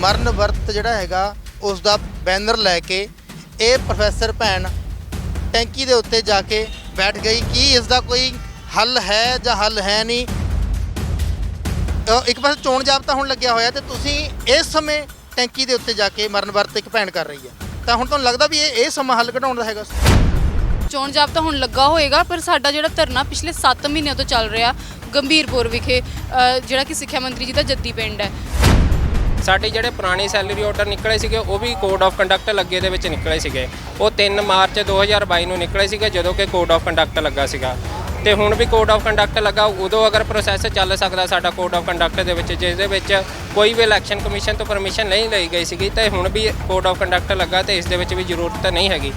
ਮਰਨ ਵਰਤ ਜਿਹੜਾ ਹੈਗਾ ਉਸ ਦਾ ਬੈਨਰ ਲੈ ਕੇ ਇਹ ਪ੍ਰੋਫੈਸਰ ਭੈਣ ਟੈਂਕੀ ਦੇ ਉੱਤੇ ਜਾ ਕੇ ਬੈਠ ਗਈ। ਕੀ ਇਸ ਦਾ ਕੋਈ ਹੱਲ ਹੈ ਜਾਂ ਹੱਲ ਹੈ ਨਹੀਂ? ਇੱਕ ਪਾਸੇ ਚੋਣ ਜਾਬਤਾ ਹੁਣ ਲੱਗਿਆ ਹੋਇਆ ਤੇ ਤੁਸੀਂ ਇਸ ਸਮੇਂ ਟੈਂਕੀ ਦੇ ਉੱਤੇ ਜਾ ਕੇ ਮਰਨ ਵਰਤ ਇੱਕ ਭੈਣ ਕਰ ਰਹੀ ਹੈ। ਤਾਂ ਹੁਣ ਤੁਹਾਨੂੰ ਲੱਗਦਾ ਵੀ ਇਹ ਇਹ ਸਮਾਂ ਹੱਲ ਕਢਾਉਣ ਦਾ ਹੈਗਾ? ਚੋਣ ਜਾਬਤਾ ਹੁਣ ਲੱਗਾ ਹੋਏਗਾ, ਪਰ ਸਾਡਾ ਜਿਹੜਾ ਧਰਨਾ ਪਿਛਲੇ 7 ਮਹੀਨਿਆਂ ਤੋਂ ਚੱਲ ਰਿਹਾ ਗੰਭੀਰਪੁਰ ਵਿਖੇ ਜਿਹੜਾ ਕਿ ਸਿੱਖਿਆ ਮੰਤਰੀ ਜੀ ਦਾ ਜੱਦੀ ਪਿੰਡ ਹੈ। ਸਾਡੇ ਜਿਹੜੇ ਪੁਰਾਣੇ ਸੈਲਰੀ ਆਰਡਰ ਨਿਕਲੇ ਸੀਗੇ, ਉਹ ਵੀ ਕੋਡ ਆਫ ਕੰਡਕਟ ਲੱਗੇ ਦੇ ਵਿੱਚ ਨਿਕਲੇ ਸੀਗੇ। ਉਹ 3 ਮਾਰਚ 2022 ਨੂੰ ਨਿਕਲੇ ਸੀਗੇ, ਜਦੋਂ ਕਿ ਕੋਡ ਆਫ ਕੰਡਕਟ ਲੱਗਾ ਸੀਗਾ। ਤੇ ਹੁਣ ਵੀ ਕੋਡ ਆਫ ਕੰਡਕਟ ਲੱਗਾ, ਉਦੋਂ ਅਗਰ ਪ੍ਰੋਸੈਸ ਚੱਲ ਸਕਦਾ ਸਾਡਾ ਕੋਡ ਆਫ ਕੰਡਕਟ ਦੇ ਵਿੱਚ ਜਿਸ ਦੇ ਵਿੱਚ ਕੋਈ ਵੀ ਇਲੈਕਸ਼ਨ ਕਮਿਸ਼ਨ ਤੋਂ ਪਰਮਿਸ਼ਨ ਨਹੀਂ ਲਈ ਗਈ ਸੀਗੀ, ਤੇ ਹੁਣ ਵੀ ਕੋਡ ਆਫ ਕੰਡਕਟ ਲੱਗਾ ਤੇ ਇਸ ਦੇ ਵਿੱਚ ਵੀ ਜ਼ਰੂਰਤ ਤਾਂ ਨਹੀਂ ਹੈਗੀ।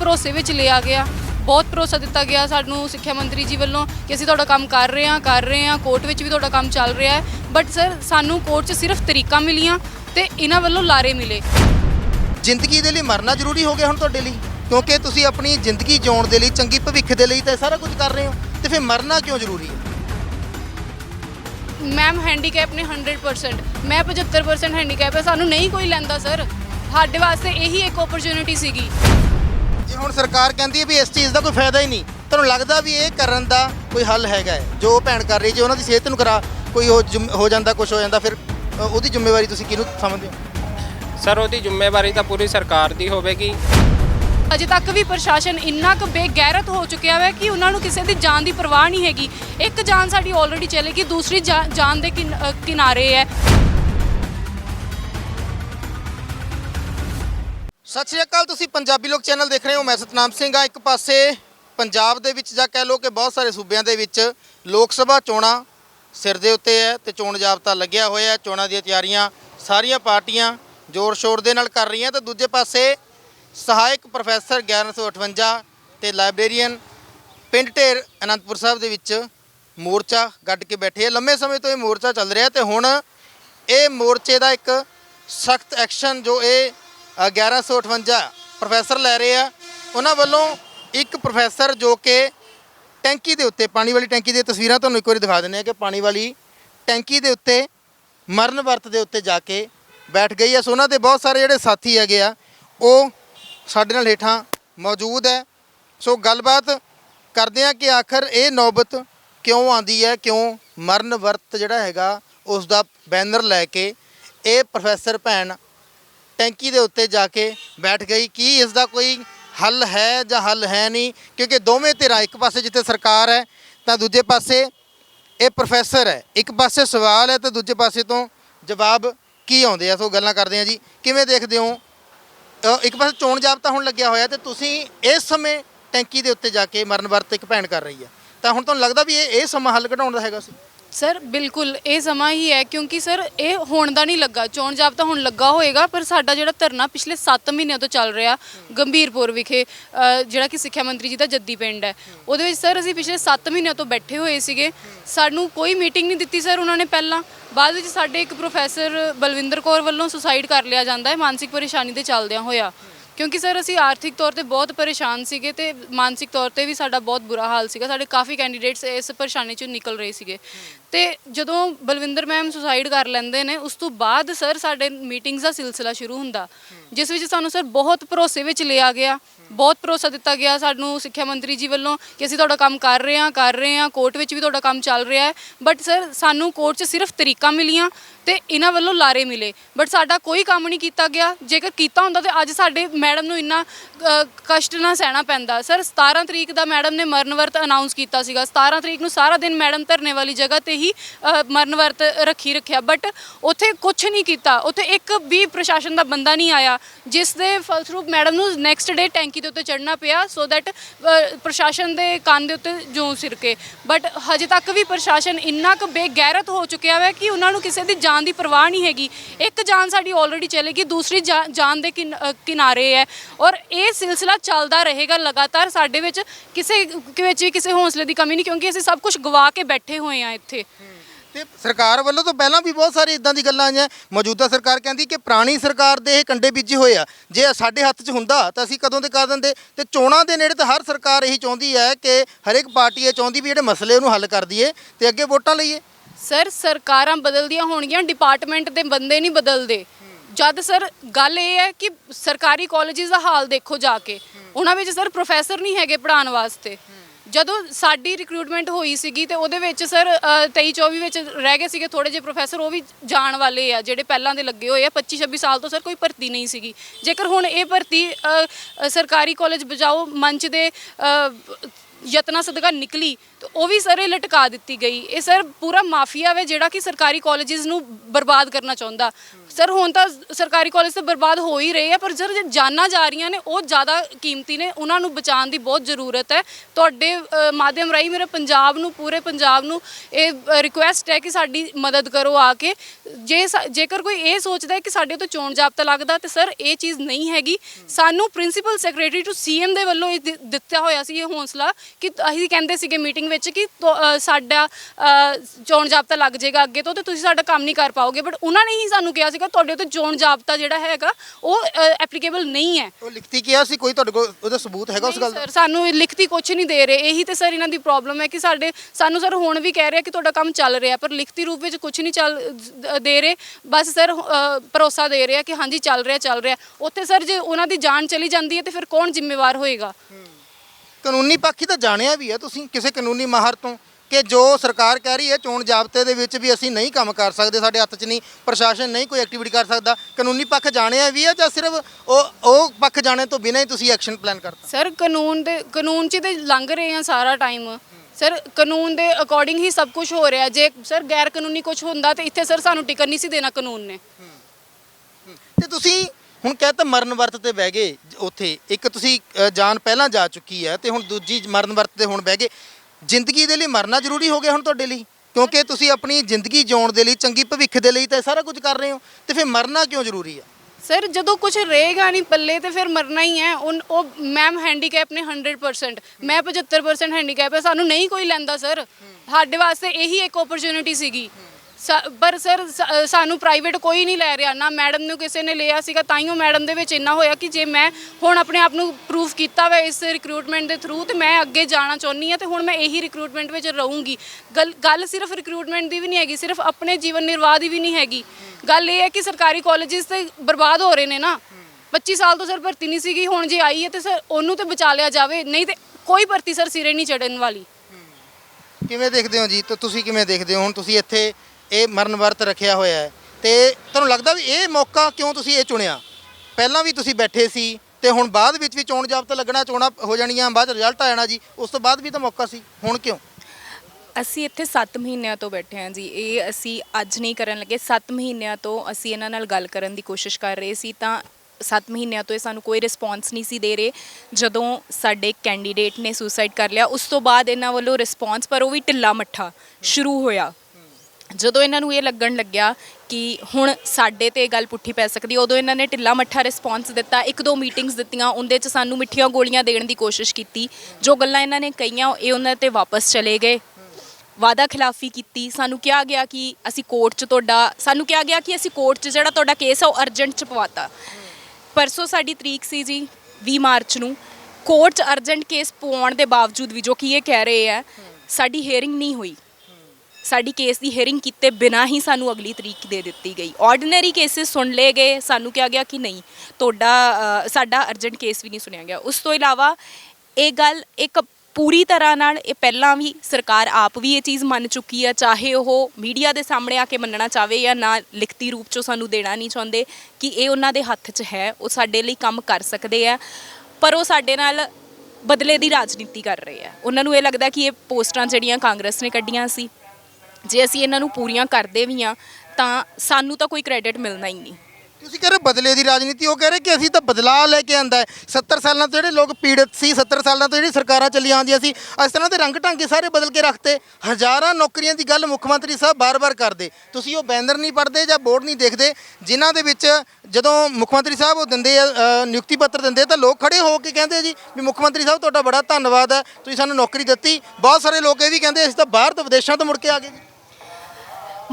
ਭਰੋਸੇ ਵਿੱਚ ਲਿਆ ਗਿਆ। ਬਹੁਤ ਭਰੋਸਾ ਦਿੱਤਾ ਗਿਆ ਸਾਨੂੰ ਸਿੱਖਿਆ ਮੰਤਰੀ ਜੀ ਵੱਲੋਂ ਕਿ ਅਸੀਂ ਤੁਹਾਡਾ ਕੰਮ ਕਰ ਰਹੇ ਹਾਂ ਕਰ ਰਹੇ ਹਾਂ ਕੋਰਟ ਵਿੱਚ ਵੀ ਤੁਹਾਡਾ ਕੰਮ ਚੱਲ ਰਿਹਾ ਹੈ। ਬਟ ਸਰ ਸਾਨੂੰ ਕੋਰਟ 'ਚ ਸਿਰਫ ਤਰੀਕਾ ਮਿਲੀਆਂ ਤੇ ਇਹਨਾਂ ਵੱਲੋਂ ਲਾਰੇ ਮਿਲੇ। ਜ਼ਿੰਦਗੀ ਦੇ ਲਈ ਮਰਨਾ ਜ਼ਰੂਰੀ ਹੋ ਗਿਆ ਹੁਣ ਤੁਹਾਡੇ ਲਈ ਕਿਉਂਕਿ ਤੁਸੀਂ ਆਪਣੀ ਜ਼ਿੰਦਗੀ ਜਿਉਣ ਦੇ ਲਈ ਚੰਗੀ ਭਵਿੱਖ ਦੇ ਲਈ ਤਾਂ ਸਾਰਾ ਕੁਝ ਕਰ ਰਹੇ ਹੋ ਤੇ ਫਿਰ ਮਰਨਾ ਕਿਉਂ ਜ਼ਰੂਰੀ ਹੈ? ਮੈਮ ਹੈਂਡੀਕੈਪ ਨੇ 100% ਮੈਂ 75% ਹੈਂਡੀਕੈਪ ਹੈ ਸਾਨੂੰ ਨਹੀਂ ਕੋਈ ਲੈਂਦਾ ਸਰ ਸਾਡੇ ਵਾਸਤੇ ਇਹੀ ਇੱਕ ਓਪਰਚ्युनिटी ਸੀਗੀ। ਜੇ ਹੁਣ ਸਰਕਾਰ ਕਹਿੰਦੀ ਹੈ ਵੀ ਇਸ ਚੀਜ਼ ਦਾ ਕੋਈ ਫਾਇਦਾ ਹੀ ਨਹੀਂ। ਤੁਹਾਨੂੰ ਲੱਗਦਾ ਵੀ ਇਹ ਕਰਨ ਦਾ ਕੋਈ ਹੱਲ ਹੈਗਾ ਹੈ? ਜੋ ਉਹ ਭੈਣ ਕਰ ਰਹੀ ਜੇ ਉਹਨਾਂ ਦੀ ਸਿਹਤ ਨੂੰ ਕਰਾ ਕੋਈ ਹੋ ਜ਼ਿੰਮ- ਹੋ ਜਾਂਦਾ ਕੁਝ ਹੋ ਜਾਂਦਾ ਫਿਰ ਅ, ਉਹਦੀ ਜ਼ਿੰਮੇਵਾਰੀ ਤੁਸੀਂ ਕਿਹਨੂੰ ਸਮਝਦੇ ਹੋ? ਸਰ ਉਹਦੀ ਜ਼ਿੰਮੇਵਾਰੀ ਤਾਂ ਪੂਰੀ ਸਰਕਾਰ ਦੀ ਹੋਵੇਗੀ। ਅਜੇ ਤੱਕ ਵੀ ਪ੍ਰਸ਼ਾਸਨ ਇੰਨਾ ਕੁ ਬੇਗੈਰਤ ਹੋ ਚੁੱਕਿਆ ਹੈ ਕਿ ਉਹਨਾਂ ਨੂੰ ਕਿਸੇ ਦੀ ਜਾਨ ਦੀ ਪਰਵਾਹ ਨਹੀਂ ਹੈਗੀ। ਇੱਕ ਜਾਨ ਸਾਡੀ ਆਲਰੇਡੀ ਚਲੇਗੀ ਦੂਸਰੀ ਜਾ- ਜਾਨ ਦੇ ਕਿਨ- ਅ, ਕਿਨਾਰੇ ਹੈ। ਸਤਿ ਸ਼੍ਰੀ ਅਕਾਲ, ਤੁਸੀਂ ਪੰਜਾਬੀ ਲੋਕ ਚੈਨਲ ਦੇਖ ਰਹੇ ਹੋ, ਮੈਂ ਸਤਨਾਮ ਸਿੰਘ ਆ ਇੱਕ ਪਾਸੇ ਪੰਜਾਬ ਦੇ ਵਿੱਚ ਜਾਂ ਕਹਿ ਲਓ ਕਿ ਬਹੁਤ ਸਾਰੇ ਸੂਬਿਆਂ ਦੇ ਵਿੱਚ ਲੋਕ ਸਭਾ ਚੋਣਾਂ ਸਿਰ ਦੇ ਉੱਤੇ ਹੈ ਤੇ ਚੋਣ ਜਾਬਤਾ ਲੱਗਿਆ ਹੋਇਆ ਹੈ। ਚੋਣਾਂ ਦੀਆਂ ਤਿਆਰੀਆਂ ਸਾਰੀਆਂ ਪਾਰਟੀਆਂ ਜ਼ੋਰ ਸ਼ੋਰ ਦੇ ਨਾਲ ਕਰ ਰਹੀਆਂ ਤੇ ਦੂਜੇ ਪਾਸੇ ਸਹਾਇਕ ਪ੍ਰੋਫੈਸਰ 1158 ਤੇ ਲਾਇਬ੍ਰੇਰੀਅਨ ਪਿੰਡ ਢੇਰ ਅਨੰਦਪੁਰ ਸਾਹਿਬ ਦੇ ਵਿੱਚ ਮੋਰਚਾ ਗੱਡ ਕੇ ਬੈਠੇ ਆ ਲੰਮੇ ਸਮੇਂ ਤੋਂ ਇਹ ਮੋਰਚਾ ਚੱਲ ਰਿਹਾ ਤੇ ਹੁਣ ਇਹ ਮੋਰਚੇ ਦਾ ਇੱਕ ਸਖਤ ਐਕਸ਼ਨ ਜੋ ਇਹ ਅ, 1158 ਪ੍ਰੋਫੈਸਰ ਲੈ ਰਹੇ ਆ। ਉਹਨਾਂ ਵੱਲੋਂ ਇੱਕ ਪ੍ਰੋਫੈਸਰ ਜੋ ਕਿ ਟੈਂਕੀ ਦੇ ਉੱਤੇ ਪਾਣੀ ਵਾਲੀ ਟੈਂਕੀ ਦੀਆਂ ਤਸਵੀਰਾਂ ਤੁਹਾਨੂੰ ਇੱਕ ਵਾਰੀ ਦਿਖਾ ਦਿੰਦੇ ਆ ਕਿ ਪਾਣੀ ਵਾਲੀ ਟੈਂਕੀ ਦੇ ਉੱਤੇ ਮਰਨ ਵਰਤ ਦੇ ਉੱਤੇ ਜਾ ਕੇ ਬੈਠ ਗਈ ਹੈ ਸੋ ਉਹਨਾਂ ਦੇ ਬਹੁਤ ਸਾਰੇ ਜਿਹੜੇ ਸਾਥੀ ਹੈਗੇ ਆ ਉਹ ਸਾਡੇ ਨਾਲ ਹੇਠਾਂ ਮੌਜੂਦ ਹੈ। ਸੋ ਗੱਲਬਾਤ ਕਰਦੇ ਆ ਕਿ ਆਖਰ ਇਹ ਨੌਬਤ ਕਿਉਂ ਆਂਦੀ ਹੈ ਕਿਉਂ ਮਰਨ ਵਰਤ ਜਿਹੜਾ ਹੈਗਾ ਉਸ ਦਾ ਬੈਨਰ ਲੈ ਕੇ ਇਹ ਪ੍ਰੋਫੈਸਰ ਭੈਣ ਟੈਂਕੀ ਦੇ ਉੱਤੇ ਜਾ ਕੇ ਬੈਠ ਗਈ ਕੀ ਇਸ ਦਾ ਕੋਈ ਹੱਲ ਹੈ ਜਾਂ ਹੱਲ ਹੈ ਨਹੀਂ, ਕਿਉਂਕਿ ਦੋਵੇਂ ਧਿਰਾਂ ਇੱਕ ਪਾਸੇ ਜਿੱਥੇ ਸਰਕਾਰ ਹੈ ਤਾਂ ਦੂਜੇ ਪਾਸੇ ਇਹ ਪ੍ਰੋਫੈਸਰ ਹੈ। ਇੱਕ ਪਾਸੇ ਸਵਾਲ ਹੈ ਤੇ ਦੂਜੇ ਪਾਸੇ ਤੋਂ ਜਵਾਬ ਕੀ ਆਉਂਦੇ ਆ? ਸੋ ਗੱਲਾਂ ਕਰਦੇ ਆ ਜੀ। ਕਿਵੇਂ ਦੇਖਦੇ ਹੋ? ਇੱਕ ਪਾਸੇ ਚੋਣ ਜਾਬਤਾ ਹੁਣ ਲੱਗਿਆ ਹੋਇਆ ਤੇ ਤੁਸੀਂ ਇਸ ਸਮੇਂ ਟੈਂਕੀ ਦੇ ਉੱਤੇ ਜਾ ਕੇ ਮਰਨ ਵਰਤ ਇੱਕ ਭੈਣ ਕਰ ਰਹੀ ਹੈ। ਤਾਂ ਹੁਣ ਤੁਹਾਨੂੰ ਲੱਗਦਾ ਵੀ ਇਹ ਇਹ ਸਮਾਂ ਹੱਲ ਘਟਾਉਣ ਦਾ ਹੈਗਾ ਸੀ? ਸਰ ਬਿਲਕੁਲ ਇਹ ਸਮਾਂ ਹੀ ਹੈ ਕਿਉਂਕਿ ਸਰ ਇਹ ਹੋਣ ਦਾ ਨਹੀਂ ਲੱਗਾ। ਚੋਣ ਜਾਬਤਾ ਹੁਣ ਲੱਗਾ ਹੋਏਗਾ ਪਰ ਸਾਡਾ ਜਿਹੜਾ ਧਰਨਾ ਪਿਛਲੇ 7 ਮਹੀਨਿਆਂ ਤੋਂ ਚੱਲ ਰਿਹਾ ਗੰਭੀਰਪੁਰ ਵਿਖੇ ਅ, ਜਿਹੜਾ ਕਿ ਸਿੱਖਿਆ ਮੰਤਰੀ ਜੀ ਦਾ ਜੱਦੀ ਪਿੰਡ ਹੈ। ਉਹਦੇ ਵਿੱਚ ਸਰ ਅਸੀਂ ਪਿਛਲੇ 7 ਮਹੀਨਿਆਂ ਤੋਂ ਬੈਠੇ ਹੋਏ ਸੀਗੇ। ਸਾਨੂੰ ਕੋਈ ਮੀਟਿੰਗ ਨਹੀਂ ਦਿੱਤੀ ਸਰ ਉਹਨਾਂ ਨੇ ਪਹਿਲਾਂ। ਬਾਅਦ ਵਿੱਚ ਸਾਡੇ ਇੱਕ ਪ੍ਰੋਫੈਸਰ ਬਲਵਿੰਦਰ ਕੌਰ ਵੱਲੋਂ ਸੁਸਾਈਡ ਕਰ ਲਿਆ ਜਾਂਦਾ ਹੈ ਮਾਨਸਿਕ ਪਰੇਸ਼ਾਨੀ ਦੇ ਚੱਲਦਿਆਂ ਹੋਇਆ। ਕਿਉਂਕਿ ਸਰ ਅਸੀਂ ਆਰਥਿਕ ਤੌਰ ਤੇ ਬਹੁਤ ਪਰੇਸ਼ਾਨ ਸੀਗੇ ਤੇ ਮਾਨਸਿਕ ਤੌਰ ਤੇ ਵੀ ਸਾਡਾ ਬਹੁਤ ਬੁਰਾ ਹਾਲ ਸੀਗਾ। ਸਾਡੇ ਕਾਫੀ ਕੈਂਡੀਡੇਟਸ ਇਸ ਪਰੇਸ਼ਾਨੀ ਚੋਂ ਨਿਕਲ ਰਹੇ ਸੀਗੇ। ਤੇ ਜਦੋਂ ਬਲਵਿੰਦਰ ਮੈਮ ਸੁਸਾਈਡ ਕਰ ਲੈਂਦੇ ਨੇ, ਉਸ ਤੋਂ ਬਾਅਦ ਸਰ ਸਾਡੇ ਮੀਟਿੰਗਸ ਦਾ ਸਿਲਸਿਲਾ ਸ਼ੁਰੂ ਹੁੰਦਾ। ਜਿਸ ਵਿੱਚ ਸਾਨੂੰ ਸਰ ਬਹੁਤ ਭਰੋਸੇ ਵਿੱਚ ਲਿਆ ਗਿਆ। ਬਹੁਤ ਭਰੋਸਾ ਦਿੱਤਾ ਗਿਆ ਸਾਨੂੰ ਸਿੱਖਿਆ ਮੰਤਰੀ ਜੀ ਵੱਲੋਂ ਕਿ ਅਸੀਂ ਤੁਹਾਡਾ ਕੰਮ ਕਰ ਰਹੇ ਹਾਂ, ਕਰ ਰਹੇ ਹਾਂ ਕੋਰਟ ਵਿੱਚ ਵੀ ਤੁਹਾਡਾ ਕੰਮ ਚੱਲ ਰਿਹਾ ਹੈ। ਬਟ ਸਰ ਸਾਨੂੰ ਕੋਰਟ 'ਚ ਸਿਰਫ ਤਰੀਕਾਂ ਮਿਲੀਆਂ। ਤੇ ਇਹਨਾਂ ਵੱਲੋਂ ਲਾਰੇ ਮਿਲੇ। ਬਟ ਸਾਡਾ ਕੋਈ ਕੰਮ ਨਹੀਂ ਕੀਤਾ ਗਿਆ। ਜੇਕਰ ਕੀਤਾ ਹੁੰਦਾ ਤੇ ਅੱਜ ਸਾਡੇ ਮੈਡਮ ਨੂੰ ਇੰਨਾ ਅ, ਕਸ਼ਟ ਨਾ ਸਹਿਣਾ ਪੈਂਦਾ। ਸਰ 17 ਤਰੀਕ ਦਾ ਮੈਡਮ ਨੇ ਮਰਨ ਵਰਤ ਅਨਾਉਂਸ ਕੀਤਾ ਸੀਗਾ। 17 ਤਰੀਕ ਨੂੰ ਸਾਰਾ ਦਿਨ ਮੈਡਮ ਧਰਨੇ ਵਾਲੀ ਜਗ੍ਹਾ ਤੇ ਹੀ ਅ, ਮਰਨ ਵਰਤ ਰੱਖੀ ਰੱਖਿਆ। ਬਟ ਉੱਥੇ ਕੁਝ ਨਹੀਂ ਕੀਤਾ। ਉੱਥੇ ਇੱਕ ਵੀ ਪ੍ਰਸ਼ਾਸਨ ਦਾ ਬੰਦਾ ਨਹੀਂ ਆਇਆ। ਜਿਸ ਦੇ ਫਲਸਰੂਪ ਮੈਡਮ ਨੂੰ ਨੈਕਸਟ ਡੇ ਟੈਂਕੀ ਦੇ ਉੱਤੇ ਚੜ੍ਹਨਾ ਪਿਆ ਸੋ ਦੈਟ ਪ੍ਰਸ਼ਾਸਨ ਦੇ ਕੰਨ ਦੇ ਉੱਤੇ ਜੋਂ ਸਿਰਕੇ ਬਟ ਹਜੇ ਤੱਕ ਵੀ ਪ੍ਰਸ਼ਾਸਨ ਇੰਨਾ ਕੁ ਬੇਗੈਰਤ ਹੋ ਚੁੱਕਿਆ ਹੈ ਕਿ ਉਹਨਾਂ ਨੂੰ ਕਿਸੇ ਦੀ ਜਾਨ ਦੀ ਪਰਵਾਹ ਨਹੀਂ ਹੈਗੀ। ਇੱਕ ਜਾਨ ਸਾਡੀ ਆਲਰੇਡੀ ਚਲੇਗੀ ਦੂਸਰੀ ਜਾ- ਜਾਨ ਦੇ ਕਿਨ- ਅ, ਕਿਨਾਰੇ ਹੈ। ਔਰ ਇਹ ਸਿਲਸਿਲਾ ਚੱਲਦਾ ਰਹੇਗਾ ਲਗਾਤਾਰ ਸਾਡੇ ਵਿੱਚ। ਕਿਸੇ ਵਿੱਚ ਵੀ ਕਿਸੇ ਹੌਸਲੇ ਦੀ ਕਮੀ ਨਹੀਂ ਕਿਉਂਕਿ ਅਸੀਂ ਸਭ ਕੁਝ ਗਵਾ ਕੇ ਬੈਠੇ ਹੋਏ ਆ ਇੱਥੇ। ਤੇ ਸਰਕਾਰ ਵੱਲੋਂ ਤਾਂ ਪਹਿਲਾਂ ਵੀ ਬਹੁਤ ਸਾਰੀ ਇਦਾਂ ਦੀ ਗੱਲਾਂ ਆਈਆਂ। ਮੌਜੂਦਾ ਸਰਕਾਰ ਕਹਿੰਦੀ ਕਿ ਪੁਰਾਣੀ ਸਰਕਾਰ ਦੇ ਇਹ ਕੰਡੇ ਬੀਜੇ ਹੋਏ ਆ। ਜੇ ਸਾਡੇ ਹੱਥ 'ਚ ਹੁੰਦਾ ਤਾਂ ਅਸੀਂ ਕਦੋਂ ਦੇ ਕਰ ਦਿੰਦੇ? ਤੇ ਚੋਣਾਂ ਦੇ ਨੇੜੇ ਤਾਂ ਹਰ ਸਰਕਾਰ ਇਹੀ ਚਾਹੁੰਦੀ ਹੈ ਕਿ ਹਰੇਕ ਪਾਰਟੀ ਇਹ ਚਾਹੁੰਦੀ ਵੀ ਜਿਹੜੇ ਮਸਲੇ ਉਹਨੂੰ ਹੱਲ ਕਰ ਦਈਏ ਤੇ ਅੱਗੇ ਵੋਟਾਂ ਲਈਏ। ਸਰ, ਸਰਕਾਰਾਂ ਬਦਲਦੀਆਂ ਹੋਣਗੀਆਂ ਡਿਪਾਰਟਮੈਂਟ ਦੇ ਬੰਦੇ ਨਹੀਂ ਬਦਲਦੇ। ਜਦ ਸਰ, ਗੱਲ ਇਹ ਹੈ ਕਿ ਸਰਕਾਰੀ ਕਾਲਜਿਸ ਦਾ ਹਾਲ ਦੇਖੋ ਜਾ ਕੇ। ਉਹਨਾਂ ਵਿੱਚ ਸਰ ਪ੍ਰੋਫੈਸਰ ਨਹੀਂ ਹੈਗੇ ਪੜ੍ਹਾਉਣ ਵਾਸਤੇ। ਜਦੋਂ ਸਾਡੀ ਰਿਕਰੂਟਮੈਂਟ ਹੋਈ ਸੀਗੀ ਤੇ ਉਹਦੇ ਵਿੱਚ ਸਰ 23 24 ਵਿੱਚ ਰਹਿ ਗਏ ਸੀਗੇ ਥੋੜੇ ਜਿਹੇ ਪ੍ਰੋਫੈਸਰ ਉਹ ਵੀ ਜਾਣ ਵਾਲੇ ਆ, ਜਿਹੜੇ ਪਹਿਲਾਂ ਦੇ ਲੱਗੇ ਹੋਏ ਆ। 25 26 ਸਾਲ ਤੋਂ ਸਰ ਕੋਈ ਭਰਤੀ ਨਹੀਂ ਸੀਗੀ। ਜੇਕਰ ਹੁਣ ਇਹ ਭਰਤੀ ਸਰਕਾਰੀ ਕਾਲਜ ਬਜਾਓ ਮੰਚ ਦੇ ਯਤਨਾ ਸਦਕਾ ਨਿਕਲੀ ਤੇ ਉਹ ਵੀ ਸਰ ਇਹ ਲਟਕਾ ਦਿੱਤੀ ਗਈ। ਇਹ ਸਰ ਪੂਰਾ ਮਾਫੀਆ ਵੇ ਜਿਹੜਾ ਕਿ ਸਰਕਾਰੀ ਕਾਲਜਿਸ ਨੂੰ ਬਰਬਾਦ ਕਰਨਾ ਚਾਹੁੰਦਾ। ਸਰ ਹੁਣ ਤਾਂ ਸਰਕਾਰੀ ਕਾਲਜ ਤਾਂ ਬਰਬਾਦ ਹੋ ਹੀ ਰਹੇ ਆ ਪਰ ਸਰ ਜਾਨਾਂ ਜਾ ਰਹੀਆਂ ਨੇ ਉਹ ਜ਼ਿਆਦਾ ਕੀਮਤੀ ਨੇ। ਉਹਨਾਂ ਨੂੰ ਬਚਾਉਣ ਦੀ ਬਹੁਤ ਜ਼ਰੂਰਤ ਹੈ। ਤੁਹਾਡੇ ਅ, ਮਾਧਿਅਮ ਰਾਹੀਂ ਮੇਰੇ ਪੰਜਾਬ ਨੂੰ ਪੂਰੇ ਪੰਜਾਬ ਨੂੰ ਇਹ ਰਿਕੁਐਸਟ ਹੈ ਕਿ ਸਾਡੀ ਮਦਦ ਕਰੋ ਆ ਕੇ। ਜੇ ਸਾ- ਜੇਕਰ ਕੋਈ ਇਹ ਸੋਚਦਾ ਹੈ ਕਿ ਸਾਡੇ ਤੋਂ ਚੋਣ ਜਾਬਤਾ ਲੱਗਦਾ ਤੇ ਸਰ ਇਹ ਚੀਜ਼ ਨਹੀਂ ਹੈਗੀ। ਸਾਨੂੰ ਪ੍ਰਿੰਸੀਪਲ ਸੈਕਟਰੀ ਟੂ ਸੀਐਮ ਦੇ ਵੱਲੋਂ ਇਹ ਦਿ- ਦਿੱਤਾ ਹੋਇਆ ਸੀ ਇਹ ਹੌਸਲਾ। ਕਿ ਅਸੀਂ ਕਹਿੰਦੇ ਸੀਗੇ ਮੀਟਿੰਗ ਵਿੱਚ ਕਿ ਤੁ- ਅ, ਸਾਡਾ ਅ, ਚੋਣ ਜਾਬਤਾ ਲੱਗ ਜਾਏਗਾ ਅੱਗੇ ਤੋਂ ਤੇ ਤੁਸੀਂ ਸਾਡਾ ਕੰਮ ਨਹੀਂ ਕਰ ਪਾਓਗੇ। ਬਟ ਉਹਨਾਂ ਨੇ ਹੀ ਸਾਨੂੰ ਕਿਹਾ ਸੀਗਾ ਤੁਹਾਡੇ ਉੱਤੇ ਚੋਣ ਜਾਬਤਾ ਜਿਹੜਾ ਹੈਗਾ ਉਹ ਐਪਲੀਕੇਬਲ ਨਹੀਂ ਹੈ। ਉਹ ਲਿਖਤੀ ਕਿਹਾ ਸੀ ਕੋਈ ਤੁਹਾਡੇ ਕੋਲ ਉਹਦਾ ਸਬੂਤ ਹੈਗਾ ਉਸ ਗੱਲ ਦਾ? ਸਰ ਸਾਨੂੰ ਲਿਖਤੀ ਕੁਝ ਨਹੀਂ ਦੇ ਰਹੇ। ਇਹੀ ਤੇ ਸਰ ਇਹਨਾਂ ਦੀ ਪ੍ਰੋਬਲਮ ਹੈ ਕਿ ਸਾਡੇ ਸਾਨੂੰ ਸਰ ਹੁਣ ਵੀ ਕਹਿ ਰਿਹਾ ਕਿ ਤੁਹਾਡਾ ਕੰਮ ਚੱਲ ਰਿਹਾ ਪਰ ਲਿਖਤੀ ਰੂਪ ਵਿੱਚ ਕੁਝ ਨਹੀਂ ਚੱਲ ਅ, ਦੇ ਰਹੇ। ਬਸ ਸਰ ਅ, ਭਰੋਸਾ ਦੇ ਰਿਹਾ ਕਿ ਹਾਂਜੀ ਚੱਲ ਰਿਹਾ ਚੱਲ ਰਿਹਾ। ਉੱਥੇ ਸਰ ਜੇ ਉਹਨਾਂ ਦੀ ਜਾਨ ਚਲੀ ਜਾਂਦੀ ਹੈ ਤੇ ਫਿਰ ਕੌਣ ਜ਼ਿੰਮੇਵਾਰ ਹੋਏਗਾ? ਕਾਨੂੰਨੀ ਪੱਖ ਹੀ ਤਾਂ ਜਾਣਿਆ ਵੀ ਹੈ ਤੁਸੀਂ ਕਿਸੇ ਕਾਨੂੰਨੀ ਮਾਹਰ ਤੋਂ ਕਿ ਜੋ ਸਰਕਾਰ ਕਹਿ ਰਹੀ ਹੈ ਚੋਣ ਜਾਬਤੇ ਦੇ ਵਿੱਚ ਵੀ ਅਸੀਂ ਨਹੀਂ ਕੰਮ ਕਰ ਸਕਦੇ ਸਾਡੇ ਹੱਥ 'ਚ ਨਹੀਂ ਪ੍ਰਸ਼ਾਸਨ ਨਹੀਂ ਕੋਈ ਐਕਟੀਵਿਟੀ ਕਰ ਸਕਦਾ। ਕਾਨੂੰਨੀ ਪੱਖ ਜਾਣਿਆ ਵੀ ਹੈ ਜਾਂ ਸਿਰਫ ਉਹ ਉਹ ਪੱਖ ਜਾਣੇ ਤੋਂ ਬਿਨਾਂ ਹੀ ਤੁਸੀਂ ਐਕਸ਼ਨ ਪਲਾਨ ਕਰਤਾ? ਸਰ ਕਾਨੂੰਨ ਦੇ ਕਾਨੂੰਨ 'ਚ ਤੇ ਲੰਘ ਰਹੇ ਆ ਸਾਰਾ ਟਾਈਮ ਸਰ ਕਾਨੂੰਨ ਦੇ ਅਕੋਰਡਿੰਗ ਹੀ ਸਭ ਕੁਝ ਹੋ ਰਿਹਾ ਜੇ ਸਰ ਗੈਰ ਕਾਨੂੰਨੀ ਕੁਝ ਹੁੰਦਾ ਤੇ ਇੱਥੇ ਸਰ ਸਾਨੂੰ ਟਿਕਟ ਨਹੀਂ ਸੀ ਦੇਣਾ ਕਾਨੂੰਨ ਨੇ। ਤੇ ਤੁਸੀਂ ਹੁਣ ਕਹਿ ਤਾਂ ਮਰਨ ਵਰਤ ਤੇ ਬਹਿ ਗਏ ਉੱਥੇ। ਇੱਕ ਤੁਸੀਂ ਜਾਨ ਪਹਿਲਾਂ ਜਾ ਚੁੱਕੀ ਹੈ ਤੇ ਹੁਣ ਦੂਜੀ ਮਰਨ ਵਰਤ ਤੇ ਹੁਣ ਬਹਿ ਗਏ। ਜ਼ਿੰਦਗੀ ਦੇ ਲਈ ਮਰਨਾ ਜ਼ਰੂਰੀ ਹੋ ਗਿਆ ਹੁਣ ਤੁਹਾਡੇ ਲਈ? ਕਿਉਂਕਿ ਤੁਸੀਂ ਆਪਣੀ ਜ਼ਿੰਦਗੀ ਜਿਉਣ ਦੇ ਲਈ, ਚੰਗੀ ਭਵਿੱਖ ਦੇ ਲਈ ਤਾਂ ਸਾਰਾ ਕੁਝ ਕਰ ਰਹੇ ਹੋ, ਤੇ ਫਿਰ ਮਰਨਾ ਕਿਉਂ ਜ਼ਰੂਰੀ ਹੈ? ਸਰ, ਜਦੋਂ ਕੁਝ ਰਹੇਗਾ ਨਹੀਂ ਪੱਲੇ ਤੇ ਫਿਰ ਮਰਨਾ ਹੀ ਹੈ। ਉਹ ਮੈਮ ਹੈਂਡੀਕੈਪ ਨੇ 100% ਮੈਂ 75% ਹੈਂਡੀਕੈਪ ਹੈ। ਸਾਨੂੰ ਨਹੀਂ ਕੋਈ ਲੈਂਦਾ, ਸਰ। ਸਾਡੇ ਵਾਸਤੇ ਇਹੀ ਇੱਕ ਓਪਰਚ्युनिटी ਸੀਗੀ। ਸਾ- ਪਰ ਸਰ ਸਾ- ਸਾਨੂੰ ਪ੍ਰਾਈਵੇਟ ਕੋਈ ਨਹੀਂ ਲੈ ਰਿਹਾ, ਨਾ ਮੈਡਮ ਨੂੰ ਕਿਸੇ ਨੇ ਲਿਆ ਸੀਗਾ ਤਾਂ ਮੈਡਮ ਦੇ ਵਿੱਚ ਇੰਨਾ ਹੋਇਆ ਕਿ ਜੇ ਮੈਂ ਹੁਣ ਆਪਣੇ ਆਪ ਨੂੰ ਪ੍ਰੂਫ ਕੀਤਾ ਵਾ ਇਸ ਰਿਕਰੂਟਮੈਂਟ ਦੇ ਥਰੂ ਤੇ ਮੈਂ ਅੱਗੇ ਜਾਣਾ ਚਾਹੁੰਦੀ ਹਾਂ, ਤੇ ਹੁਣ ਮੈਂ ਇਹੀ ਰਿਕਰੂਟਮੈਂਟ ਵਿੱਚ ਰਹੂੰਗੀ। ਗੱਲ ਗੱਲ ਸਿਰਫ ਰਿਕਰੂਟਮੈਂਟ ਦੀ ਵੀ ਨਹੀਂ ਹੈਗੀ, ਸਿਰਫ ਆਪਣੇ ਜੀਵਨ ਨਿਰਵਾਹ ਦੀ ਵੀ ਨਹੀਂ ਹੈਗੀ। ਗੱਲ ਇਹ ਹੈ ਕਿ ਸਰਕਾਰੀ ਕਾਲਜਿਸ ਤੇ ਬਰਬਾਦ ਹੋ ਰਹੇ ਨੇ ਨਾ। 25 ਸਾਲ ਤੋਂ ਸਰ ਭਰਤੀ ਨਹੀਂ ਸੀਗੀ, ਹੁਣ ਜੇ ਆਈ ਹੈ ਤੇ ਸਰ ਉਹਨੂੰ ਤੇ ਬਚਾ ਲਿਆ ਜਾਵੇ, ਨਹੀਂ ਤੇ ਕੋਈ ਭਰਤੀ ਸਰ ਸਿਰੇ ਨਹੀਂ ਚੜਨ ਵਾਲੀ। ਕਿਵੇਂ ਦੇਖਦੇ ਹੋ ਜੀ? ਤੇ ਤੁਸੀਂ ਕਿਵੇਂ ਦੇਖਦੇ ਹੋ? ਹੁਣ ਤੁਸੀਂ ਇੱਥੇ ਇਹ ਮਰਨ ਵਰਤ ਰੱਖਿਆ ਹੋਇਆ ਹੈ। ਤੇ ਤੁਹਾਨੂੰ ਲੱਗਦਾ ਵੀ ਇਹ ਮੌਕਾ ਕਿਉਂ ਤੁਸੀਂ ਇਹ ਚੁਣਿਆ? ਪਹਿਲਾਂ ਵੀ ਤੁਸੀਂ ਬੈਠੇ ਸੀ ਤੇ ਹੁਣ ਬਾਅਦ ਵਿੱਚ ਵੀ ਚੋਣ ਜਾਬਤਾ ਲੱਗਣਾ, ਚੋਣਾਂ ਹੋ ਜਾਣੀਆਂ, ਬਾਅਦ ਰਿਜ਼ਲਟ ਆ ਜਾਣਾ ਜੀ, ਉਸ ਤੋਂ ਬਾਅਦ ਵੀ ਤਾਂ ਮੌਕਾ ਸੀ, ਹੁਣ ਕਿਉਂ? ਅਸੀਂ ਇੱਥੇ 7 ਮਹੀਨਿਆਂ ਤੋਂ ਬੈਠੇ ਹਾਂ ਜੀ, ਇਹ ਅਸੀਂ ਅੱਜ ਨਹੀਂ ਕਰਨ ਲੱਗੇ 7 ਮਹੀਨਿਆਂ ਤੋਂ ਅਸੀਂ ਇਹਨਾਂ ਨਾਲ ਗੱਲ ਕਰਨ ਦੀ ਕੋਸ਼ਿਸ਼ ਕਰ ਰਹੇ ਸੀ ਤਾਂ 7 ਮਹੀਨਿਆਂ ਤੋਂ ਇਹ ਸਾਨੂੰ ਕੋਈ ਰਿਸਪੌਂਸ ਨਹੀਂ ਸੀ ਦੇ ਰਹੇ। ਜਦੋਂ ਸਾਡੇ ਕੈਂਡੀਡੇਟ ਨੇ ਸੁਸਾਈਡ ਕਰ ਲਿਆ, ਉਸ ਤੋਂ ਬਾਅਦ ਇਹਨਾਂ ਵੱਲੋਂ ਰਿਸਪੌਂਸ ਪਰ ਉਹ ਵੀ ਢਿੱਲਾ ਮੱਠਾ ਸ਼ੁਰੂ ਹੋਇਆ। ਜਦੋਂ ਇਹਨਾਂ ਨੂੰ ਇਹ ਲੱਗਣ ਲੱਗਿਆ ਕਿ ਹੁਣ ਸਾਡੇ ਤੇ ਇਹ ਗੱਲ ਪੁੱਠੀ ਪੈ ਸਕਦੀ, ਉਦੋਂ ਇਹਨਾਂ ਨੇ ਢਿੱਲਾ ਮੱਠਾ ਰਿਸਪੌਂਸ ਦਿੱਤਾ, ਇੱਕ ਦੋ ਮੀਟਿੰਗਸ ਦਿੱਤੀਆਂ, ਉਹਦੇ 'ਚ ਸਾਨੂੰ ਮਿੱਠੀਆਂ ਗੋਲੀਆਂ ਦੇਣ ਦੀ ਕੋਸ਼ਿਸ਼ ਕੀਤੀ। ਜੋ ਗੱਲਾਂ ਇਹਨਾਂ ਨੇ ਕਹੀਆਂ, ਇਹ ਉਹਨਾਂ ਤੇ ਵਾਪਸ ਚਲੇ ਗਏ। ਵਾਦਾ ਖਿਲਾਫੀ ਕੀਤੀ। ਸਾਨੂੰ ਕਿਹਾ ਗਿਆ ਕਿ ਅਸੀਂ ਕੋਰਟ 'ਚ ਤੁਹਾਡਾ, ਸਾਨੂੰ ਕਿਹਾ ਗਿਆ ਕਿ ਅਸੀਂ ਕੋਰਟ 'ਚ ਜਿਹੜਾ ਤੁਹਾਡਾ ਕੇਸ ਆ, ਉਹ ਅਰਜੈਂਟ 'ਚ ਪਵਾਤਾ। ਪਰਸੋਂ ਸਾਡੀ ਤਰੀਕ ਸੀ ਜੀ 20 ਮਾਰਚ ਨੂੰ। ਕੋਰਟ 'ਚ ਅਰਜੈਂਟ ਕੇਸ ਪਵਾਉਣ ਦੇ ਬਾਵਜੂਦ ਵੀ ਜੋ ਕਿ ਇਹ ਕਹਿ ਰਹੇ ਆ, ਸਾਡੀ ਹੀਅਰਿੰਗ ਨਹੀਂ ਹੋਈ। ਸਾਡੀ ਕੇਸ ਦੀ ਹੀਅਰਿੰਗ ਕੀਤੇ ਬਿਨਾ ਹੀ ਸਾਨੂੰ ਅਗਲੀ ਤਰੀਕ ਦੇ ਦਿੱਤੀ ਗਈ। ਆਰਡੀਨਰੀ ਕੇਸਿਸ ਸੁਣ ਲਏ ਗਏ ਸਾਨੂੰ ਕਿਹਾ ਗਿਆ ਕਿ ਨਹੀਂ ਤੁਹਾਡਾ ਅ, ਸਾਡਾ ਅਰਜੈਂਟ ਕੇਸ ਵੀ ਨਹੀਂ ਸੁਣਿਆ ਗਿਆ। ਉਸ ਤੋਂ ਇਲਾਵਾ ਇਹ ਗੱਲ ਇੱਕ ਪੂਰੀ ਤਰ੍ਹਾਂ ਨਾਲ ਇਹ ਪਹਿਲਾਂ ਵੀ ਸਰਕਾਰ ਆਪ ਵੀ ਇਹ ਚੀਜ਼ ਮੰਨ ਚੁੱਕੀ ਹੈ ਚਾਹੇ ਉਹ ਮੀਡੀਆ ਦੇ ਸਾਹਮਣੇ ਆ ਕੇ ਮੰਨਣਾ ਚਾਹਵੇ ਜਾਂ ਨਾ ਲਿਖਤੀ ਰੂਪ 'ਚੋਂ ਸਾਨੂੰ ਦੇਣਾ ਨਹੀਂ ਚਾਹੁੰਦੇ ਕਿ ਇਹ ਉਹਨਾਂ ਦੇ ਹੱਥ 'ਚ ਹੈ ਉਹ ਸਾਡੇ ਲਈ ਕੰਮ ਕਰ ਸਕਦੇ ਆ ਪਰ ਉਹ ਸਾਡੇ ਨਾਲ ਬਦਲੇ ਦੀ ਰਾਜਨੀਤੀ ਕਰ ਰਹੇ ਆ। ਉਹਨਾਂ ਨੂੰ ਇਹ ਲੱਗਦਾ ਕਿ ਇਹ ਪੋਸਟਰਾਂ ਜਿਹੜੀਆਂ ਕਾਂਗਰਸ ਨੇ ਕੱਢੀਆਂ ਸੀ ਜੇ ਅਸੀਂ ਇਹਨਾਂ ਨੂੰ ਪੂਰੀਆਂ ਕਰਦੇ ਵੀ ਆ ਤਾਂ ਸਾਨੂੰ ਤਾਂ ਕੋਈ ਕ੍ਰੈਡਿਟ ਮਿਲਣਾ ਹੀ ਨਹੀਂ। ਤੁਸੀਂ ਕਹਿ ਰਹੇ ਬਦਲੇ ਦੀ ਰਾਜਨੀਤੀ, ਉਹ ਕਹਿ ਰਹੇ ਕਿ ਅਸੀਂ ਤਾਂ ਬਦਲਾਅ ਲੈ ਕੇ ਆਂਦਾ ਹੈ। 70 ਸਾਲਾਂ ਤੋਂ ਜਿਹੜੇ ਲੋਕ ਪੀੜਤ ਸੀ 70 ਸਾਲਾਂ ਤੋਂ ਜਿਹੜੀ ਸਰਕਾਰਾਂ ਚੱਲੀਆਂ ਆਉਂਦੀਆਂ ਸੀ, ਇਸ ਤਰ੍ਹਾਂ ਦੇ ਰੰਗ ਢੰਗੇ ਸਾਰੇ ਬਦਲ ਕੇ ਰੱਖਤੇ। ਹਜ਼ਾਰਾਂ ਨੌਕਰੀਆਂ ਦੀ ਗੱਲ ਮੁੱਖ ਮੰਤਰੀ ਸਾਹਿਬ ਬਾਰ-ਬਾਰ ਕਰਦੇ। ਤੁਸੀਂ ਉਹ ਬੈਨਰ ਨਹੀਂ ਪੜ੍ਹਦੇ ਜਾਂ ਬੋਰਡ ਨਹੀਂ ਦੇਖਦੇ, ਜਿਨ੍ਹਾਂ ਦੇ ਵਿੱਚ ਜਦੋਂ ਮੁੱਖ ਮੰਤਰੀ ਸਾਹਿਬ ਉਹ ਦਿੰਦੇ ਆ ਨਿਯੁਕਤੀ ਪੱਤਰ ਦਿੰਦੇ ਤਾਂ ਲੋਕ ਖੜੇ ਹੋ ਕੇ ਕਹਿੰਦੇ ਜੀ ਵੀ ਮੁੱਖ ਮੰਤਰੀ ਸਾਹਿਬ, ਤੁਹਾਡਾ ਬੜਾ ਧੰਨਵਾਦ ਹੈ, ਤੁਸੀਂ ਸਾਨੂੰ ਨੌਕਰੀ ਦਿੱਤੀ। ਬਹੁਤ ਸਾਰੇ ਲੋਕ ਇਹ ਵੀ ਕਹਿੰਦੇ ਅਸੀਂ ਤਾਂ ਬਾਹਰ ਤੋਂ ਵਿਦੇਸ਼ਾਂ ਤੋਂ ਮੁੜ ਕੇ ਆ ਗਏ ਜੀ।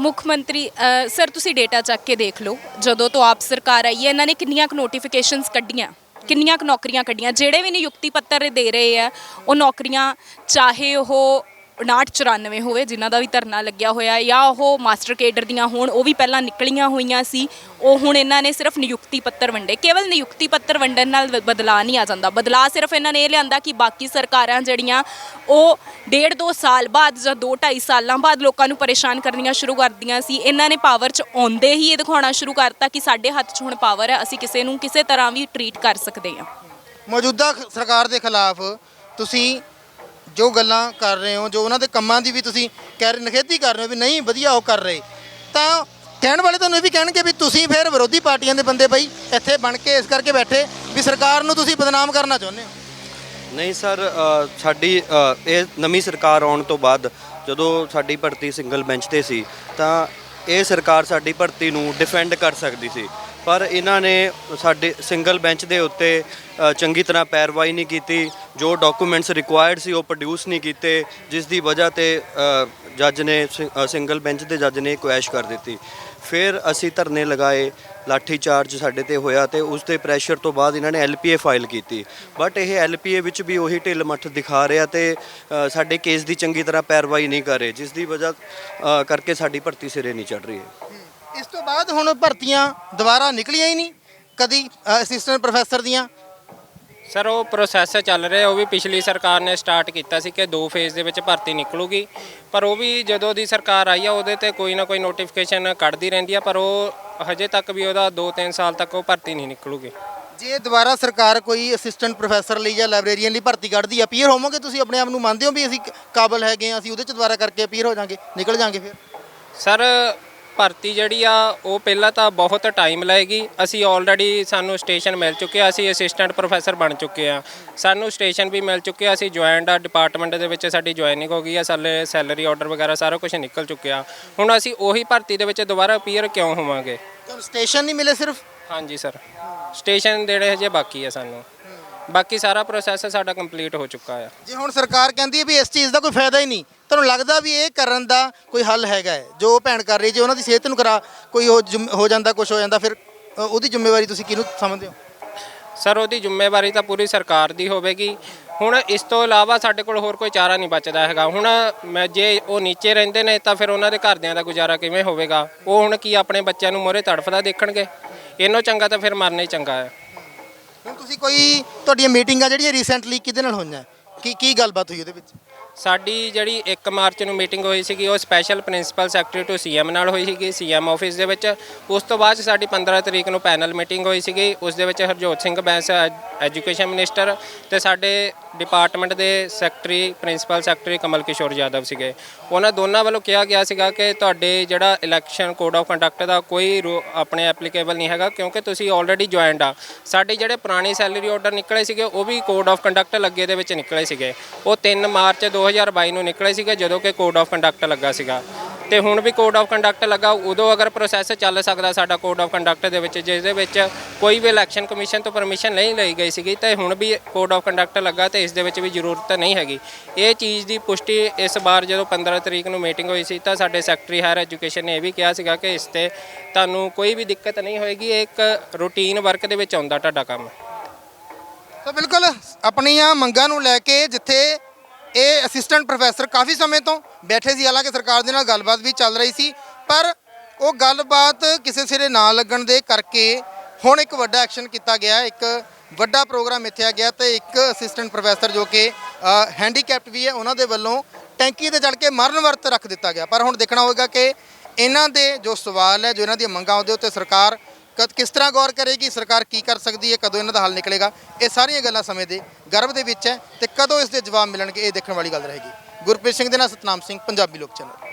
ਮੁੱਖ ਮੰਤਰੀ ਸਰ, ਤੁਸੀਂ ਡੇਟਾ ਚੱਕ ਕੇ ਦੇਖ ਲਓ, ਜਦੋਂ ਤੋਂ ਆਪ ਸਰਕਾਰ ਆਈ ਹੈ, ਇਹਨਾਂ ਨੇ ਕਿੰਨੀਆਂ ਕੁ ਨੋਟੀਫਿਕੇਸ਼ਨਸ ਕੱਢੀਆਂ, ਕਿੰਨੀਆਂ ਕੁ ਨੌਕਰੀਆਂ ਕੱਢੀਆਂ, ਜਿਹੜੇ ਵੀ ਨਿਯੁਕਤੀ ਪੱਤਰ ਦੇ ਰਹੇ ਆ, ਉਹ ਨੌਕਰੀਆਂ, ਚਾਹੇ ਉਹ 5994 ਹੋਵੇ, ਜਿਨ੍ਹਾਂ ਦਾ ਵੀ ਧਰਨਾ ਲੱਗਿਆ ਹੋਇਆ, ਜਾਂ ਉਹ ਮਾਸਟਰ ਕੇਡਰ ਦੀਆਂ ਹੋਣ, ਉਹ ਵੀ ਪਹਿਲਾਂ ਨਿਕਲੀਆਂ ਹੋਈਆਂ ਸੀ। ਉਹ ਹੁਣ ਇਹਨਾਂ ਨੇ ਸਿਰਫ ਨਿਯੁਕਤੀ ਪੱਤਰ ਵੰਡੇ। ਕੇਵਲ ਨਿਯੁਕਤੀ ਪੱਤਰ ਵੰਡਣ ਨਾਲ ਬ- ਬਦਲਾਅ ਨਹੀਂ ਆ ਜਾਂਦਾ। ਬਦਲਾਅ ਸਿਰਫ ਇਹਨਾਂ ਨੇ ਇਹ ਲਿਆਂਦਾ ਕਿ ਬਾਕੀ ਸਰਕਾਰਾਂ ਜਿਹੜੀਆਂ, ਉਹ ਡੇਢ ਦੋ ਸਾਲ ਬਾਅਦ ਜਾਂ ਦੋ ਢਾਈ ਸਾਲਾਂ ਬਾਅਦ ਲੋਕਾਂ ਨੂੰ ਪਰੇਸ਼ਾਨ ਕਰਨੀਆਂ ਸ਼ੁਰੂ ਕਰਦੀਆਂ ਸੀ। ਇਹਨਾਂ ਨੇ ਪਾਵਰ 'ਚ ਆਉਂਦੇ ਹੀ ਇਹ ਦਿਖਾਉਣਾ ਸ਼ੁਰੂ ਕਰਤਾ ਕਿ ਸਾਡੇ ਹੱਥ 'ਚ ਹੁਣ ਪਾਵਰ ਹੈ, ਅਸੀਂ ਕਿਸੇ ਨੂੰ ਕਿਸੇ ਤਰ੍ਹਾਂ ਵੀ ਟਰੀਟ ਕਰ ਸਕਦੇ ਹਾਂ। ਮੌਜੂਦਾ ਸਰਕਾਰ ਦੇ ਖਿਲਾਫ ਤੁਸੀਂ ਜੋ ਗੱਲਾਂ ਕਰ ਰਹੇ ਹੋ ਜੋ ਉਹਨਾਂ ਦੇ ਕੰਮਾਂ ਦੀ ਵੀ ਤੁਸੀਂ ਕਹਿ ਰਹੇ ਨਖੇਧੀ ਕਰ ਰਹੇ ਹੋ ਵੀ ਨਹੀਂ ਵਧੀਆ ਉਹ ਕਰ ਰਹੇ। ਤਾਂ ਕਹਿਣ ਵਾਲੇ ਤੁਹਾਨੂੰ ਇਹ ਵੀ ਕਹਿਣਗੇ ਵੀ ਤੁਸੀਂ ਫਿਰ ਵਿਰੋਧੀ ਪਾਰਟੀਆਂ ਦੇ ਬੰਦੇ ਬਈ ਇੱਥੇ ਬਣ ਕੇ ਇਸ ਕਰਕੇ ਬੈਠੇ ਵੀ ਸਰਕਾਰ ਨੂੰ ਤੁਸੀਂ ਬਦਨਾਮ ਕਰਨਾ ਚਾਹੁੰਦੇ ਹੋ। ਨਹੀਂ ਸਰ ਅ, ਸਾਡੀ ਅ, ਇਹ ਨਵੀਂ ਸਰਕਾਰ ਆਉਣ ਤੋਂ ਬਾਅਦ ਜਦੋਂ ਸਾਡੀ ਭਰਤੀ ਸਿੰਗਲ ਬੈਂਚ ਤੇ ਸੀ ਤਾਂ ਇਹ ਸਰਕਾਰ ਸਾਡੀ ਭਰਤੀ ਨੂੰ ਡਿਫੈਂਡ ਕਰ ਸਕਦੀ ਸੀ। ਪਰ ਇਹਨਾਂ ਨੇ ਸਾਡੇ ਸਿੰਗਲ ਬੈਂਚ ਦੇ ਉੱਤੇ ਅ, ਚੰਗੀ ਤਰ੍ਹਾਂ ਪੈਰਵਾਈ ਨਹੀਂ ਕੀਤੀ। ਜੋ ਡਾਕੂਮੈਂਟਸ ਰਿਕੁਆਇਰਡ ਸੀ ਉਹ ਪ੍ਰੋਡਿਊਸ ਨਹੀਂ ਕੀਤੇ। ਜਿਸ ਦੀ ਵਜ੍ਹਾ ਤੇ ਅ, ਜੱਜ ਨੇ ਸਿ- ਅ, ਸਿੰਗਲ ਬੈਂਚ ਦੇ ਜੱਜ ਨੇ ਕੁਐਸ਼ ਕਰ ਦਿੱਤੀ। ਫਿਰ ਅਸੀਂ ਧਰਨੇ ਲਗਾਏ ਲਾਠੀ ਚਾਰਜ ਸਾਡੇ ਤੇ ਹੋਇਆ ਤੇ ਉਸ ਦੇ ਪ੍ਰੈਸ਼ਰ ਤੋਂ ਬਾਅਦ ਇਹਨਾਂ ਨੇ ਐਲਪੀਏ ਫਾਈਲ ਕੀਤੀ। ਬਟ ਇਹ ਐਲਪੀਏ ਵਿੱਚ ਵੀ ਉਹੀ ਢਿੱਲ ਮੱਠ ਦਿਖਾ ਰਿਹਾ ਤੇ ਅ, ਸਾਡੇ ਕੇਸ ਦੀ ਚੰਗੀ ਤਰ੍ਹਾਂ ਪੈਰਵਾਈ ਨਹੀਂ ਕਰ ਰਹੇ ਜਿਸ ਦੀ ਵਜ੍ਹਾ ਅ, ਕਰਕੇ ਸਾਡੀ ਭਰਤੀ ਸਿਰੇ ਨਹੀਂ ਚੜ ਰਹੀ। ਹੈ ਇਸ ਤੋਂ ਬਾਅਦ ਹੁਣ ਭਰਤੀਆਂ ਦੁਬਾਰਾ ਨਿਕਲੀਆਂ ਹੀ ਨਹੀਂ ਕਦੀ ਅਸਿਸਟੈਂਟ ਪ੍ਰੋਫੈਸਰ ਦੀਆਂ। ਸਰ ਉਹ ਪ੍ਰੋਸੈਸ ਚੱਲ ਰਿਹਾ ਉਹ ਵੀ ਪਿਛਲੀ ਸਰਕਾਰ ਨੇ ਸਟਾਰਟ ਕੀਤਾ ਸੀ ਕਿ ਦੋ ਫੇਜ਼ ਦੇ ਵਿੱਚ ਭਰਤੀ ਨਿਕਲੂਗੀ। ਪਰ ਉਹ ਵੀ ਜਦੋਂ ਦੀ ਸਰਕਾਰ ਆਈ ਆ ਉਹਦੇ ਤੇ ਕੋਈ ਨਾ ਕੋਈ ਨੋਟੀਫਿਕੇਸ਼ਨ ਕੱਢਦੀ ਰਹਿੰਦੀ ਆ ਪਰ ਉਹ ਹਜੇ ਤੱਕ ਵੀ ਉਹਦਾ 2-3 ਸਾਲ ਤੱਕ ਉਹ ਭਰਤੀ ਨਹੀਂ ਨਿਕਲੂਗੀ। ਜੇ ਦੁਬਾਰਾ ਸਰਕਾਰ ਕੋਈ ਅਸਿਸਟੈਂਟ ਪ੍ਰੋਫੈਸਰ ਲਈ ਜਾਂ ਲਾਇਬ੍ਰੇਰੀਅਨ ਲਈ ਭਰਤੀ ਕੱਢਦੀ ਆ ਅਪੀਅਰ ਹੋਵੋਗੇ ਤੁਸੀਂ ਆਪਣੇ ਆਪ ਨੂੰ? ਮੰਨਦੇ ਹੋ ਵੀ ਅਸੀਂ ਕਾਬਲ ਹੈਗੇ ਆ ਅਸੀਂ ਉਹਦੇ ਚ ਦੁਬਾਰਾ ਕਰਕੇ ਅਪੀਅਰ ਹੋ ਜਾਾਂਗੇ ਨਿਕਲ ਜਾਾਂਗੇ ਫਿਰ? ਸਰ ਭਰਤੀ ਜਿਹੜੀ ਆ ਉਹ ਪਹਿਲਾਂ ਤਾਂ ਬਹੁਤ ਟਾਈਮ ਲਏਗੀ। ਅਸੀਂ ਆਲਰੇਡੀ ਸਾਨੂੰ ਸਟੇਸ਼ਨ ਮਿਲ ਚੁੱਕਿਆ ਅਸੀਂ ਅਸਿਸਟੈਂਟ ਪ੍ਰੋਫੈਸਰ ਬਣ ਚੁੱਕੇ ਆ। ਸਾਨੂੰ ਸਟੇਸ਼ਨ ਵੀ ਮਿਲ ਚੁੱਕਿਆ ਅਸੀਂ ਜੁਆਇਨਡ ਆ ਡਿਪਾਰਟਮੈਂਟ ਦੇ ਵਿੱਚ ਸਾਡੀ ਜੁਆਇਨਿੰਗ ਹੋ ਗਈ ਆ ਸਾਲੇ ਸੈਲਰੀ ਆਰਡਰ ਵਗੈਰਾ ਸਾਰਾ ਕੁਝ ਨਿਕਲ ਚੁੱਕਿਆ। ਹੁਣ ਅਸੀਂ ਉਹੀ ਭਰਤੀ ਦੇ ਵਿੱਚ ਦੁਬਾਰਾ ਅਪੀਅਰ ਕਿਉਂ ਹੋਵਾਂਗੇ? ਤੁਹਾਨੂੰ ਸਟੇਸ਼ਨ ਨਹੀਂ ਮਿਲੇ ਸਿਰਫ? ਹਾਂਜੀ ਸਰ ਸਟੇਸ਼ਨ ਦੇਣੇ ਹਜੇ ਬਾਕੀ ਆ ਸਾਨੂੰ। ਬਾਕੀ ਸਾਰਾ ਪ੍ਰੋਸੈਸ ਸਾਡਾ ਕੰਪਲੀਟ ਹੋ ਚੁੱਕਾ ਆ। ਜੇ ਹੁਣ ਸਰਕਾਰ ਕਹਿੰਦੀ ਹੈ ਵੀ ਇਸ ਚੀਜ਼ ਦਾ ਕੋਈ ਫਾਇਦਾ ਹੀ ਨਹੀਂ ਤੁਹਾਨੂੰ ਲੱਗਦਾ ਵੀ ਇਹ ਕਰਨ ਦਾ ਕੋਈ ਹੱਲ ਹੈਗਾ ਹੈ? ਜੋ ਉਹ ਭੈਣ ਕਰ ਰਹੀ ਜੇ ਉਹਨਾਂ ਦੀ ਸਿਹਤ ਨੂੰ ਕਰਾ ਕੋਈ ਹੋ ਜ਼ਿੰਮ- ਹੋ ਜਾਂਦਾ ਕੁਝ ਹੋ ਜਾਂਦਾ ਫਿਰ ਅ, ਉਹਦੀ ਜ਼ਿੰਮੇਵਾਰੀ ਤੁਸੀਂ ਕਿਹਨੂੰ ਸਮਝਦੇ ਹੋ? ਸਰ ਉਹਦੀ ਜ਼ਿੰਮੇਵਾਰੀ ਤਾਂ ਪੂਰੀ ਸਰਕਾਰ ਦੀ ਹੋਵੇਗੀ। ਹੁਣ ਇਸ ਤੋਂ ਇਲਾਵਾ ਸਾਡੇ ਕੋਲ ਹੋਰ ਕੋਈ ਚਾਰਾ ਨਹੀਂ ਬਚਦਾ ਹੈਗਾ। ਹੁਣ ਮੈਂ ਜੇ ਉਹ ਨੀਚੇ ਰਹਿੰਦੇ ਨੇ ਤਾਂ ਫਿਰ ਉਹਨਾਂ ਦੇ ਘਰਦਿਆਂ ਦਾ ਗੁਜ਼ਾਰਾ ਕਿਵੇਂ ਹੋਵੇਗਾ? ਉਹ ਹੁਣ ਕੀ ਆਪਣੇ ਬੱਚਿਆਂ ਨੂੰ ਮੋਰੇ ਤੜਫਦਾ ਦੇਖਣਗੇ? ਇਹਨੋਂ ਚੰਗਾ ਤਾਂ ਫਿਰ ਮਰਨਾ ਹੀ ਚੰਗਾ ਹੈ। ਤੁਸੀਂ ਕੋਈ ਤੁਹਾਡੀਆਂ ਮੀਟਿੰਗਾਂ ਜਿਹੜੀਆਂ ਰੀਸੈਂਟਲੀ ਕਿਹਦੇ ਨਾਲ ਹੋਈਆਂ? ਕੀ ਕੀ ਗੱਲਬਾਤ ਹੋਈ ਉਹਦੇ ਵਿੱਚ? ਸਾਡੀ ਜਿਹੜੀ 1 ਮਾਰਚ ਨੂੰ ਮੀਟਿੰਗ ਹੋਈ ਸੀਗੀ, ਉਹ special principal secretary to CM ਨਾਲ ਹੋਈ ਸੀਗੀ ਸੀਐਮ ਆਫਿਸ ਦੇ ਵਿੱਚ। ਉਸ ਤੋਂ ਬਾਅਦ 'ਚ ਸਾਡੀ 15 ਤਰੀਕ ਨੂੰ ਪੈਨਲ ਮੀਟਿੰਗ ਹੋਈ ਸੀਗੀ। ਉਸ ਦੇ ਵਿੱਚ ਹਰਜੋਤ ਸਿੰਘ ਬੈਂਸ ਐਜੂਕੇਸ਼ਨ ਮਿਨਿਸਟਰ ਤੇ ਸਾਡੇ ਡਿਪਾਰਟਮੈਂਟ ਦੇ secretary principal secretary Kamal Kishore Yadav ਸੀਗੇ। ਉਹਨਾਂ ਦੋਨਾਂ ਵੱਲੋਂ ਕਿਹਾ ਗਿਆ ਸੀਗਾ ਕਿ ਤੁਹਾਡੇ ਜਿਹੜਾ ਇਲੈਕਸ਼ਨ ਕੋਡ ਆਫ ਕੰਡਕਟ ਦਾ ਕੋਈ ਰੂ- ਆਪਣੇ ਐਪਲੀਕੇਬਲ ਨਹੀਂ ਹੈਗਾ, ਕਿਉਂਕਿ ਤੁਸੀਂ ਆਲਰੇਡੀ ਜੁਆਇਨਡ ਆ। ਸਾਡੇ ਜਿਹੜੇ ਪੁਰਾਣੇ ਸੈਲਰੀ ਆਰਡਰ ਨਿਕਲੇ ਸੀਗੇ, ਉਹ ਵੀ ਕੋਡ ਆਫ ਕੰਡਕਟ ਲੱਗੇ ਦੇ ਵਿੱਚ ਨਿਕਲੇ ਸੀਗੇ। ਉਹ 3 ਮਾਰਚ 2022 ਨੂੰ ਨਿਕਲੇ ਸੀਗੇ ਜਦੋਂ ਕਿ ਕੋਡ ਆਫ ਕੰਡਕਟ ਲੱਗਾ ਸੀਗਾ। ਤੇ ਹੁਣ ਵੀ ਕੋਡ ਆਫ ਕੰਡਕਟ ਲੱਗਾ, ਉਦੋਂ ਅਗਰ ਪ੍ਰੋਸੈਸ ਚੱਲ ਸਕਦਾ ਸਾਡਾ ਕੋਡ ਆਫ ਕੰਡਕਟ ਦੇ ਵਿੱਚ ਜਿਸ ਦੇ ਵਿੱਚ ਕੋਈ ਵੀ ਇਲੈਕਸ਼ਨ ਕਮਿਸ਼ਨ ਤੋਂ ਪਰਮਿਸ਼ਨ ਨਹੀਂ ਲਈ ਗਈ ਸੀਗੀ, ਤੇ ਹੁਣ ਵੀ ਕੋਡ ਆਫ ਕੰਡਕਟ ਲੱਗਾ ਤੇ ਇਸ ਦੇ ਵਿੱਚ ਵੀ ਜ਼ਰੂਰਤ ਨਹੀਂ ਹੈਗੀ। ਇਹ ਚੀਜ਼ ਦੀ ਪੁਸ਼ਟੀ ਇਸ ਵਾਰ ਜਦੋਂ 15 ਤਰੀਕ ਨੂੰ ਮੀਟਿੰਗ ਹੋਈ ਸੀ, ਤਾਂ ਸਾਡੇ ਸੈਕਟਰੀ ਹਾਇਰ ਐਜੂਕੇਸ਼ਨ ਨੇ ਇਹ ਵੀ ਕਿਹਾ ਸੀਗਾ ਕਿ ਇਸ ਤੇ ਤੁਹਾਨੂੰ ਕੋਈ ਵੀ ਦਿੱਕਤ ਨਹੀਂ ਹੋਏਗੀ, ਇਹ ਇੱਕ ਰੂਟੀਨ ਵਰਕ ਦੇ ਵਿੱਚ ਆਉਂਦਾ ਤੁਹਾਡਾ ਕੰਮ। ਤਾਂ ਬਿਲਕੁਲ, ਆਪਣੀਆਂ ਮੰਗਾਂ ਨੂੰ ਲੈ ਕੇ ਜਿੱਥੇ ਇਹ ਅਸਿਸਟੈਂਟ ਪ੍ਰੋਫੈਸਰ ਕਾਫੀ ਸਮੇਂ ਤੋਂ ਬੈਠੇ ਸੀ, ਹਾਲਾਂਕਿ ਸਰਕਾਰ ਦੇ ਨਾਲ ਗੱਲਬਾਤ ਵੀ ਚੱਲ ਰਹੀ ਸੀ, ਪਰ ਉਹ ਗੱਲਬਾਤ ਕਿਸੇ ਸਿਰੇ ਨਾ ਲੱਗਣ ਦੇ ਕਰਕੇ ਹੁਣ ਇੱਕ ਵੱਡਾ ਐਕਸ਼ਨ ਕੀਤਾ ਗਿਆ, ਇੱਕ ਵੱਡਾ ਪ੍ਰੋਗਰਾਮ ਇੱਥੇ ਆ ਗਿਆ ਤੇ ਇੱਕ ਅਸਿਸਟੈਂਟ ਪ੍ਰੋਫੈਸਰ ਜੋ ਕਿ ਹੈਂਡੀਕੈਪਟ ਵੀ ਹੈ, ਉਹਨਾਂ ਦੇ ਵੱਲੋਂ ਟੈਂਕੀ ਤੇ ਚੜ ਕੇ ਮਰਨ ਵਰਤ ਰੱਖ ਦਿੱਤਾ ਗਿਆ। ਪਰ ਹੁਣ ਦੇਖਣਾ ਹੋਵੇਗਾ ਕਿ ਇਹਨਾਂ ਦੇ ਜੋ ਸਵਾਲ ਹੈ, ਜੋ ਇਹਨਾਂ ਦੀਆਂ ਮੰਗਾਂ ਉਹਦੇ ਉੱਤੇ ਸਰਕਾਰ ਕਦ ਕਿਸ ਤਰ੍ਹਾਂ ਗੌਰ ਕਰੇਗੀ ਸਰਕਾਰ, ਕੀ ਕਰ ਸਕਦੀ ਹੈ, ਕਦੋਂ ਇਹਨਾਂ ਦਾ ਹੱਲ ਨਿਕਲੇਗਾ? ਇਹ ਸਾਰੀਆਂ ਗੱਲਾਂ ਸਮੇਂ ਦੇ ਗਰਭ ਦੇ ਵਿੱਚ ਹੈ ਤੇ ਕਦੋਂ ਇਸ ਦੇ ਜਵਾਬ ਮਿਲਣਗੇ, ਇਹ ਦੇਖਣ ਵਾਲੀ ਗੱਲ ਰਹੇਗੀ। ਗੁਰਪ੍ਰੀਤ ਸਿੰਘ ਦੇ ਨਾਲ ਸਤਨਾਮ ਸਿੰਘ, ਪੰਜਾਬੀ ਲੋਕ ਚੈਨਲ।